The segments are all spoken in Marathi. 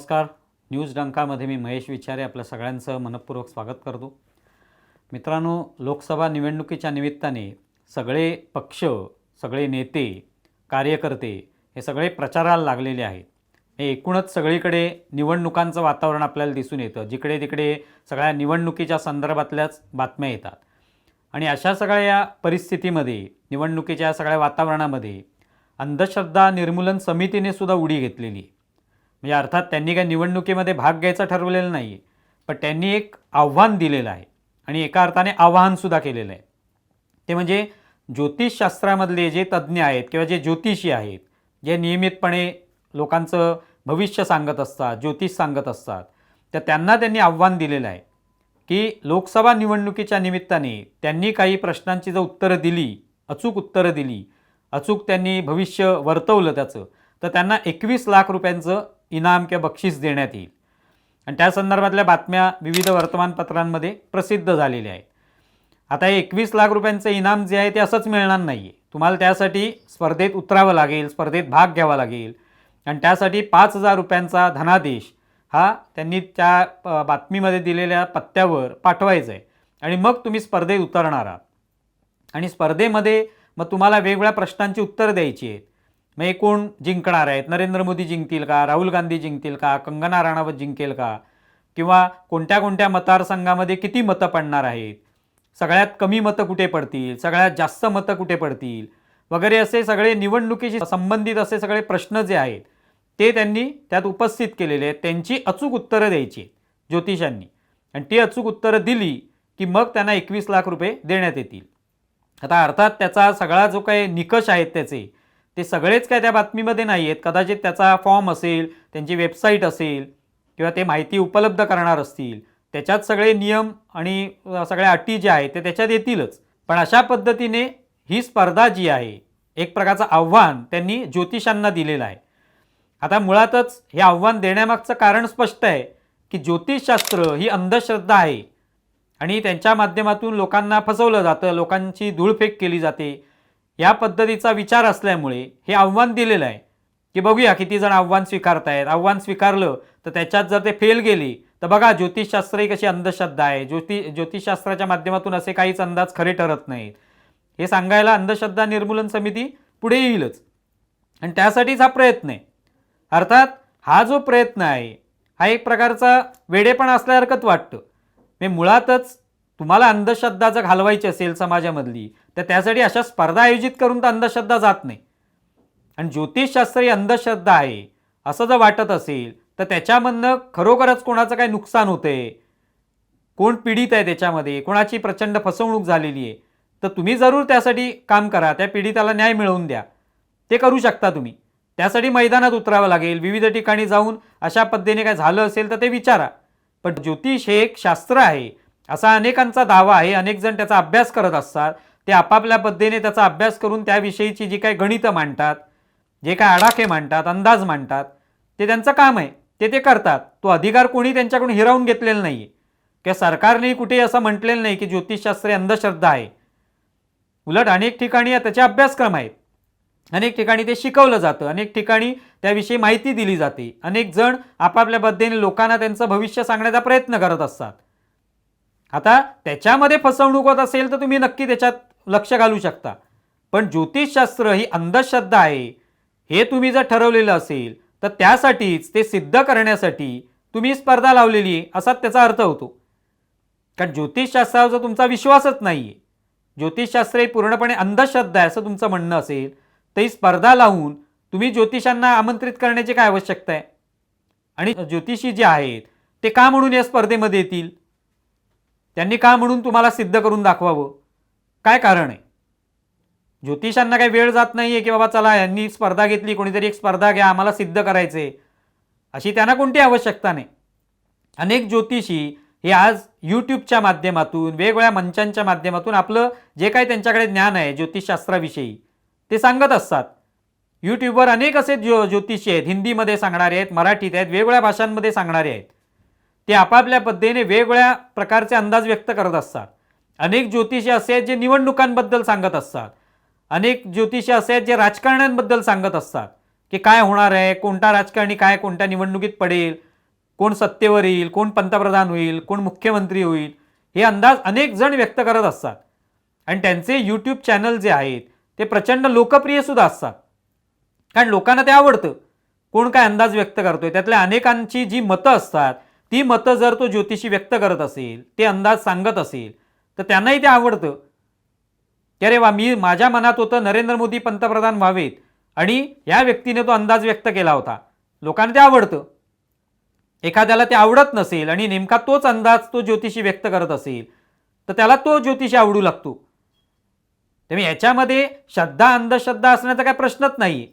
नमस्कार. न्यूज डंकामध्ये मी महेश विचारे आपल्या सगळ्यांचं मनपूर्वक स्वागत करतो. मित्रांनो लोकसभा निवडणुकीच्या निमित्ताने सगळे पक्ष सगळे नेते कार्यकर्ते हे सगळे प्रचाराला लागलेले आहेत. हे एकूणच सगळीकडे निवडणुकांचं वातावरण आपल्याला दिसून येतं. जिकडे तिकडे सगळ्या निवडणुकीच्या संदर्भातल्याच बातम्या येतात. आणि अशा सगळ्या परिस्थितीमध्ये निवडणुकीच्या सगळ्या वातावरणामध्ये अंधश्रद्धा निर्मूलन समितीने सुद्धा उडी घेतलेली आहे. म्हणजे अर्थात त्यांनी काही निवडणुकीमध्ये भाग घ्यायचा ठरवलेलं नाही आहे पण त्यांनी एक आव्हान दिलेलं आहे. आणि एका अर्थाने आवाहनसुद्धा केलेलं आहे. ते म्हणजे ज्योतिषशास्त्रामधले जे तज्ज्ञ आहेत किंवा जे ज्योतिषी आहेत जे नियमितपणे लोकांचं भविष्य सांगत असतात ज्योतिष सांगत असतात तर त्यांना त्यांनी आव्हान दिलेलं आहे की लोकसभा निवडणुकीच्या निमित्ताने त्यांनी काही प्रश्नांची जर उत्तरं दिली अचूक उत्तरं दिली अचूक त्यांनी भविष्य वर्तवलं त्याचं तर त्यांना एकवीस लाख रुपयांचं इनाम किंवा बक्षीस देण्यात येईल. आणि त्या संदर्भातल्या बातम्या विविध वर्तमानपत्रांमध्ये प्रसिद्ध झालेल्या आहेत. आता हे एकवीस लाख रुपयांचं इनाम जे आहे ते असंच मिळणार नाही आहे तुम्हाला त्यासाठी स्पर्धेत उतरावं लागेल स्पर्धेत भाग घ्यावा लागेल. आणि त्यासाठी पाच हजार रुपयांचा धनादेश हा त्यांनी त्या बातमीमध्ये दिलेल्या पत्त्यावर पाठवायचा आहे आणि मग तुम्ही स्पर्धेत उतरणार आहात. आणि स्पर्धेमध्ये मग तुम्हाला वेगवेगळ्या प्रश्नांची उत्तरं द्यायची आहेत. मग कोण जिंकणार आहेत. नरेंद्र मोदी जिंकतील का? राहुल गांधी जिंकतील का? कंगना राणावत जिंकेल का? किंवा कोणत्या कोणत्या मतदारसंघामध्ये किती मतं पडणार आहेत? सगळ्यात कमी मतं कुठे पडतील? सगळ्यात जास्त मतं कुठे पडतील? वगैरे असे सगळे निवडणुकीशी संबंधित असे सगळे प्रश्न जे आहेत ते त्यांनी त्यात उपस्थित केलेले आहेत. त्यांची अचूक उत्तरं द्यायची ज्योतिषांनी. आणि ती अचूक उत्तरं दिली की मग त्यांना एकवीस लाख रुपये देण्यात येतील. आता अर्थात त्याचा सगळा जो काही निकष आहेत त्याचे ते सगळेच काय त्या बातमीमध्ये नाही आहेत. कदाचित त्याचा फॉर्म असेल त्यांची वेबसाईट असेल किंवा ते माहिती उपलब्ध करणार असतील. त्याच्यात सगळे नियम आणि सगळ्या अटी ज्या आहेत ते त्याच्यात येतीलच. पण अशा पद्धतीने ही स्पर्धा जी आहे एक प्रकारचं आव्हान त्यांनी ज्योतिषांना दिलेलं आहे. आता मुळातच हे आव्हान देण्यामागचं कारण स्पष्ट आहे की ज्योतिषशास्त्र ही अंधश्रद्धा आहे. आणि त्यांच्या माध्यमातून लोकांना फसवलं जातं लोकांची धूळफेक केली जाते. या पद्धतीचा विचार असल्यामुळे हे आव्हान दिलेलं आहे. की बघूया किती जण आव्हान स्वीकारतायत. आव्हान स्वीकारलं तर त्याच्यात जर ते फेल गेली तर बघा ज्योतिषशास्त्र ही कशी अंधश्रद्धा आहे. ज्योति ज्योतिषशास्त्राच्या माध्यमातून असे काहीच अंदाज खरे ठरत नाहीत. हे सांगायला अंधश्रद्धा निर्मूलन समिती पुढे येईलच. आणि त्यासाठीच हा प्रयत्न आहे. अर्थात हा जो प्रयत्न आहे हा एक प्रकारचा वेडेपणा असल्यासारखंच वाटतं. मी मुळातच तुम्हाला अंधश्रद्धा जर घालवायची असेल समाजामधली तर त्यासाठी अशा स्पर्धा आयोजित करून तर अंधश्रद्धा जात नाही. आणि ज्योतिषशास्त्र ही अंधश्रद्धा आहे असं जर वाटत असेल तर त्याच्यामधनं खरोखरच कोणाचं काही नुकसान होतंय? कोण पीडित आहे त्याच्यामध्ये? कोणाची प्रचंड फसवणूक झालेली आहे? तर तुम्ही जरूर त्यासाठी काम करा त्या पीडिताला न्याय मिळवून द्या. ते करू शकता तुम्ही. त्यासाठी मैदानात उतरावं लागेल. विविध ठिकाणी जाऊन अशा पद्धतीने काय झालं असेल तर ते विचारा. पण ज्योतिष हे एक शास्त्र आहे. असा अनेकांचा दावा आहे. अनेक जण त्याचा अभ्यास करत असतात. ते आपापल्या पद्धतीने त्याचा अभ्यास करून त्याविषयीची जी काही गणितं मांडतात जे काय आडाखे मांडतात अंदाज मांडतात ते त्यांचं काम आहे. ते ते करतात. तो अधिकार कोणी त्यांच्याकडून हिरावून घेतलेला नाही आहे किंवा सरकारने कुठेही असं म्हटलेलं नाही की ज्योतिषशास्त्र ही अंधश्रद्धा आहे. उलट अनेक ठिकाणी त्याचे अभ्यासक्रम आहेत. अनेक ठिकाणी ते शिकवलं जातं. अनेक ठिकाणी त्याविषयी माहिती दिली जाते. अनेक जण आपापल्या पद्धतीने लोकांना त्यांचं भविष्य सांगण्याचा प्रयत्न करत असतात. आता त्याच्यामध्ये फसवणूक होत असेल तर तुम्ही नक्की त्याच्यात लक्ष घालू शकता. पण ज्योतिषशास्त्र ही अंधश्रद्धा आहे. हे तुम्ही जर ठरवलेलं असेल तर त्यासाठीच ते सिद्ध करण्यासाठी तुम्ही स्पर्धा लावलेली आहे असाच त्याचा अर्थ होतो. कारण ज्योतिषशास्त्रावर जर तुमचा विश्वासच नाही आहे ज्योतिषशास्त्र ही पूर्णपणे अंधश्रद्धा आहे असं तुमचं म्हणणं असेल तर ही स्पर्धा लावून तुम्ही ज्योतिषांना आमंत्रित करण्याची काय आवश्यकता आहे? आणि ज्योतिषी जे आहेत ते का म्हणून या स्पर्धेमध्ये येतील? त्यांनी का म्हणून तुम्हाला सिद्ध करून दाखवावं? काय कारण आहे? ज्योतिषांना काही वेळ जात नाही आहे की बाबा चला यांनी स्पर्धा घेतली कोणीतरी एक स्पर्धा घ्या आम्हाला सिद्ध करायचे अशी त्यांना कोणती आवश्यकता नाही. अनेक ज्योतिषी हे आज यूट्यूबच्या माध्यमातून वेगवेगळ्या मंचांच्या माध्यमातून आपलं जे काही त्यांच्याकडे ज्ञान आहे ज्योतिषशास्त्राविषयी ते सांगत असतात. यूट्यूबवर अनेक असे ज्यो ज्योतिषी आहेत हिंदीमध्ये सांगणारे आहेत मराठीत आहेत वेगवेगळ्या भाषांमध्ये सांगणारे आहेत. ते आपापल्या पद्धतीने वेगवेगळ्या प्रकारचे अंदाज व्यक्त करत असतात. अनेक ज्योतिषी असे आहेत जे निवडणुकांबद्दल सांगत असतात. अनेक ज्योतिषी असे आहेत जे राजकारण्यांबद्दल सांगत असतात की काय होणार आहे कोणता राजकारणी काय कोणत्या निवडणुकीत पडेल कोण सत्तेवर येईल कोण पंतप्रधान होईल कोण मुख्यमंत्री होईल हे अंदाज अनेक जण व्यक्त करत असतात. आणि त्यांचे यूट्यूब चॅनल जे आहेत ते प्रचंड लोकप्रिय सुद्धा असतात. कारण लोकांना ते आवडतं. कोण काय अंदाज व्यक्त करतोय त्यातल्या अनेकांची जी मतं असतात ती मतं जर तो ज्योतिषी व्यक्त करत असेल ते अंदाज सांगत असेल तर त्यांनाही ते आवडतं. की अरे वा मी माझ्या मनात होतं नरेंद्र मोदी पंतप्रधान व्हावेत. आणि या व्यक्तीने तो अंदाज व्यक्त केला होता. लोकांना ते आवडतं. एखाद्याला ते आवडत नसेल आणि नेमका तोच अंदाज तो ज्योतिषी व्यक्त करत असेल तर त्याला तो ज्योतिषी आवडू लागतो. त्यामुळे याच्यामध्ये श्रद्धा अंधश्रद्धा असण्याचा काही प्रश्नच नाही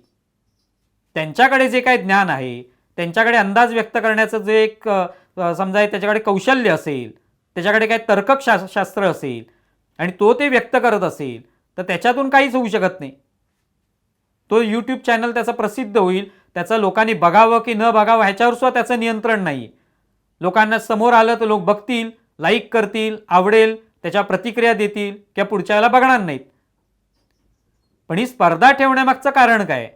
त्यांच्याकडे जे काही ज्ञान आहे त्यांच्याकडे अंदाज व्यक्त करण्याचं जे एक समजा समजा त्याच्याकडे कौशल्य असेल त्याच्याकडे काही तर्कक शा शास्त्र असेल आणि तो ते व्यक्त करत असेल तर त्याच्यातून काहीच होऊ शकत नाही. तो यूट्यूब चॅनल त्याचा प्रसिद्ध होईल त्याचं लोकांनी बघावं की न बघावं ह्याच्यावर सुद्धा त्याचं नियंत्रण नाही. लोकांना समोर आलं तर लोक बघतील लाईक करतील आवडेल त्याच्या प्रतिक्रिया देतील किंवा पुढच्या वेळेला बघणार नाहीत. पण ही स्पर्धा ठेवण्यामागचं कारण काय?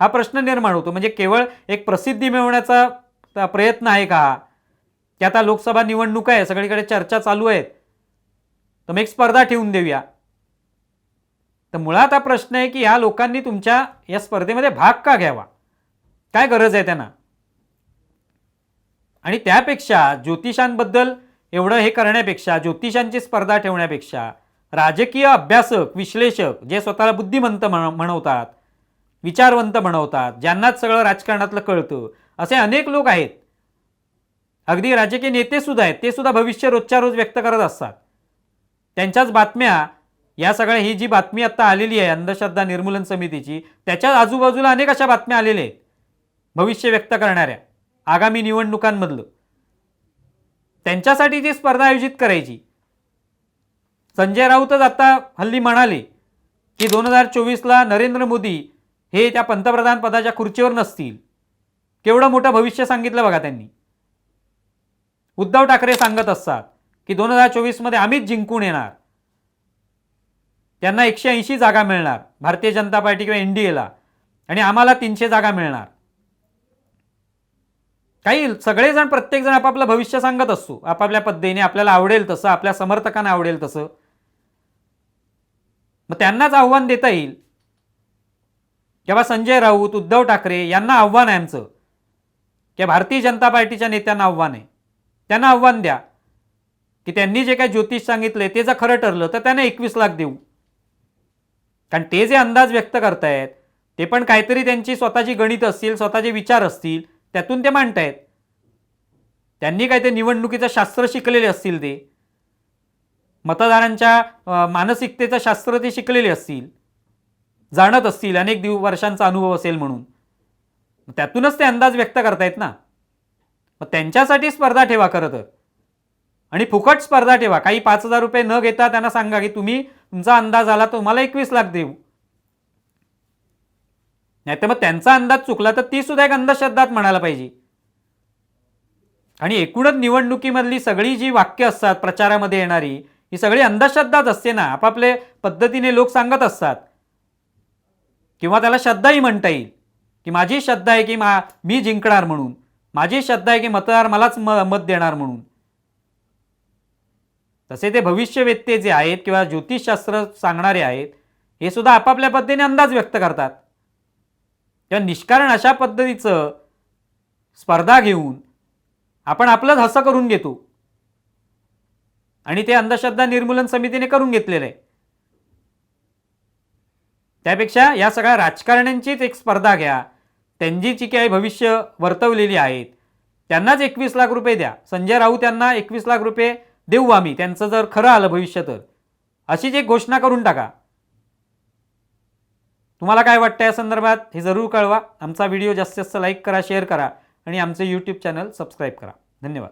हा प्रश्न निर्माण होतो. म्हणजे केवळ एक प्रसिद्धी मिळवण्याचा प्रयत्न आहे का? की आता लोकसभा निवडणूक आहे सगळीकडे चर्चा चालू आहेत. तर मग एक स्पर्धा ठेवून देऊया. तर मुळात हा प्रश्न आहे की ह्या लोकांनी तुमच्या या स्पर्धेमध्ये भाग का घ्यावा? काय गरज आहे त्यांना? आणि त्यापेक्षा ज्योतिषांबद्दल एवढं हे करण्यापेक्षा ज्योतिषांची स्पर्धा ठेवण्यापेक्षा राजकीय अभ्यासक विश्लेषक जे स्वतःला बुद्धिमंत म्हण म्हणवतात विचारवंत म्हणवतात ज्यांनाच सगळं राजकारणातलं कळतं असे अनेक लोक आहेत. अगदी राजकीय नेते सुद्धा आहेत ते सुद्धा भविष्य रोजच्या रोज व्यक्त करत असतात. त्यांच्याच बातम्या या सगळ्या ही जी बातमी आता आलेली आहे अंधश्रद्धा निर्मूलन समितीची त्याच्या आजूबाजूला अनेक अशा बातम्या आलेल्या आहेत भविष्य व्यक्त करणाऱ्या आगामी निवडणुकांमधलं. त्यांच्यासाठी जी स्पर्धा आयोजित करायची. संजय राऊतच आता हल्ली म्हणाले की दोन हजार चोवीसला नरेंद्र मोदी हे त्या पंतप्रधान पदाच्या खुर्चीवर नसतील. केवढं मोठं भविष्य सांगितलं बघा त्यांनी. उद्धव ठाकरे सांगत असतात की दोन हजार चोवीसमध्ये आम्हीच जिंकून येणार. त्यांना एकशे ऐंशी जागा मिळणार भारतीय जनता पार्टी किंवा एन डी एला आणि आम्हाला तीनशे जागा मिळणार. काही सगळेजण प्रत्येकजण आपापलं भविष्य सांगत असतो. आपापल्या पद्धतीने आपल्याला आवडेल तसं आपल्या समर्थकांना आवडेल तसं. मग त्यांनाच आव्हान देता येईल. किंवा संजय राऊत उद्धव ठाकरे यांना आव्हान आहे आमचं किंवा भारतीय जनता पार्टीच्या नेत्यांना आव्हान आहे. त्यांना आव्हान द्या की त्यांनी जे काही ज्योतिष सांगितले ते जर खरं ठरलं तर त्यांना एकवीस लाख देऊ. कारण ते जे अंदाज व्यक्त करतायत ते पण काहीतरी त्यांची स्वतःची गणित असतील स्वतःचे विचार असतील त्यातून ते मांडतायत. त्यांनी काय ते निवडणुकीचं शास्त्र शिकलेले असतील ते. मतदारांच्या मानसिकतेचं शास्त्र ते शिकलेले असतील. जाणत असतील अनेक दिव वर्षांचा अनुभव असेल म्हणून. त्यातूनच ते अंदाज व्यक्त करतायत ना. मग त्यांच्यासाठी स्पर्धा ठेवा खरं तर. आणि फुकट स्पर्धा ठेवा. काही पाच हजार रुपये न घेता त्यांना सांगा की तुम्ही तुमचा अंदाज आला तर तुम्हाला एकवीस लाख देऊ. नाही तर मग त्यांचा अंदाज चुकला तर ती सुद्धा एक अंधश्रद्धात म्हणायला पाहिजे. आणि एकूणच निवडणुकीमधली सगळी जी वाक्य असतात प्रचारामध्ये येणारी ही सगळी अंधश्रद्धाच असते ना. आपापले पद्धतीने लोक सांगत असतात. किंवा त्याला श्रद्धाही म्हणता येईल. की माझी श्रद्धा आहे की मा मी जिंकणार म्हणून. माझी श्रद्धा आहे की मतदार मलाच म मत देणार म्हणून. तसे ते भविष्यवेत्ते जे आहेत किंवा ज्योतिषशास्त्र सांगणारे आहेत हे सुद्धा आपापल्या पद्धतीने अंदाज व्यक्त करतात. तेव्हा निष्कारण अशा पद्धतीचं स्पर्धा घेऊन आपण आपलंच हसं करून घेतो. आणि ते अंधश्रद्धा निर्मूलन समितीने करून घेतलेलं आहे. त्यापेक्षा या सगळ्या राजकारण्यांचीच एक स्पर्धा घ्या. त्यांची जी काही भविष्य वर्तवलेली आहेत त्यांनाच एकवीस लाख रुपये द्या. संजय राऊत यांना एकवीस लाख रुपये देऊ आम्ही. त्यांचं जर खरं आलं भविष्य तर. अशीच एक घोषणा करून टाका. तुम्हाला काय वाटतं या संदर्भात हे जरूर कळवा. आमचा व्हिडिओ जास्तीत जास्त लाईक करा शेअर करा आणि आमचे यूट्यूब चॅनल सबस्क्राईब करा. धन्यवाद.